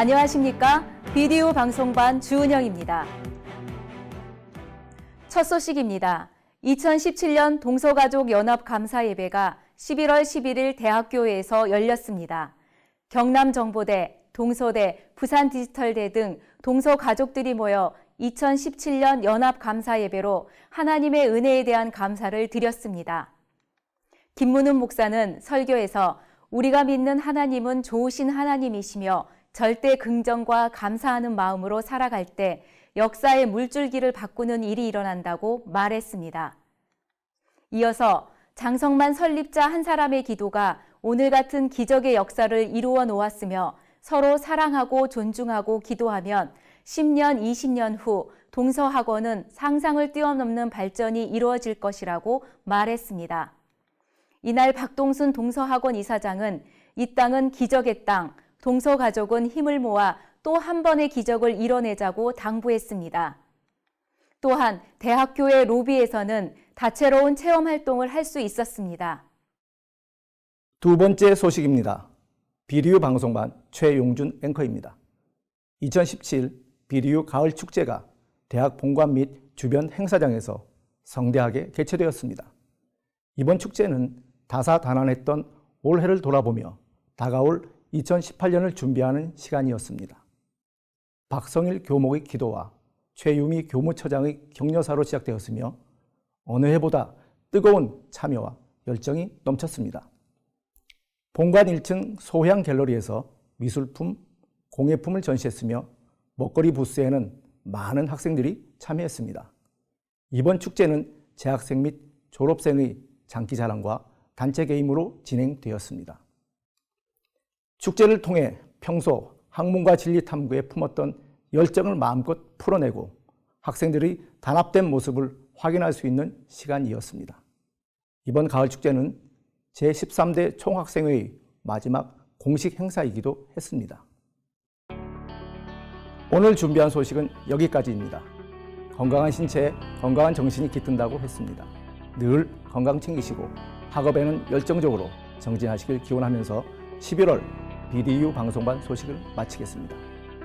안녕하십니까? 비디오 방송반 주은영입니다. 첫 소식입니다. 2017년 동서가족 연합 감사 예배가 11월 11일 대학교에서 열렸습니다. 경남정보대, 동서대, 부산디지털대 등 동서 가족들이 모여 2017년 연합 감사 예배로 하나님의 은혜에 대한 감사를 드렸습니다. 김문훈 목사는 설교에서 우리가 믿는 하나님은 좋으신 하나님이시며 절대 긍정과 감사하는 마음으로 살아갈 때 역사의 물줄기를 바꾸는 일이 일어난다고 말했습니다. 이어서 장성만 설립자 한 사람의 기도가 오늘 같은 기적의 역사를 이루어 놓았으며 서로 사랑하고 존중하고 기도하면 10년, 20년 후 동서학원은 상상을 뛰어넘는 발전이 이루어질 것이라고 말했습니다. 이날 박동순 동서학원 이사장은 이 땅은 기적의 땅, 동서 가족은 힘을 모아 또 한 번의 기적을 이뤄내자고 당부했습니다. 또한 대학교의 로비에서는 다채로운 체험 활동을 할 수 있었습니다. 두 번째 소식입니다. 비리유 방송반 최용준 앵커입니다. 2017 비리유 가을 축제가 대학 본관 및 주변 행사장에서 성대하게 개최되었습니다. 이번 축제는 다사다난했던 올해를 돌아보며 다가올 2018년을 준비하는 시간이었습니다. 박성일 교목의 기도와 최유미 교무처장의 격려사로 시작되었으며 어느 해보다 뜨거운 참여와 열정이 넘쳤습니다. 본관 1층 소향 갤러리에서 미술품, 공예품을 전시했으며 먹거리 부스에는 많은 학생들이 참여했습니다. 이번 축제는 재학생 및 졸업생의 장기 자랑과 단체 게임으로 진행되었습니다. 축제를 통해 평소 학문과 진리 탐구에 품었던 열정을 마음껏 풀어내고 학생들의 단합된 모습을 확인할 수 있는 시간이었습니다. 이번 가을 축제는 제13대 총학생회의 마지막 공식 행사이기도 했습니다. 오늘 준비한 소식은 여기까지입니다. 건강한 신체에 건강한 정신이 깃든다고 했습니다. 늘 건강 챙기시고 학업에는 열정적으로 정진하시길 기원하면서 11월 BDU 방송반 소식을 마치겠습니다.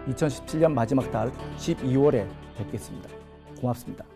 2017년 마지막 달 12월에 뵙겠습니다. 고맙습니다.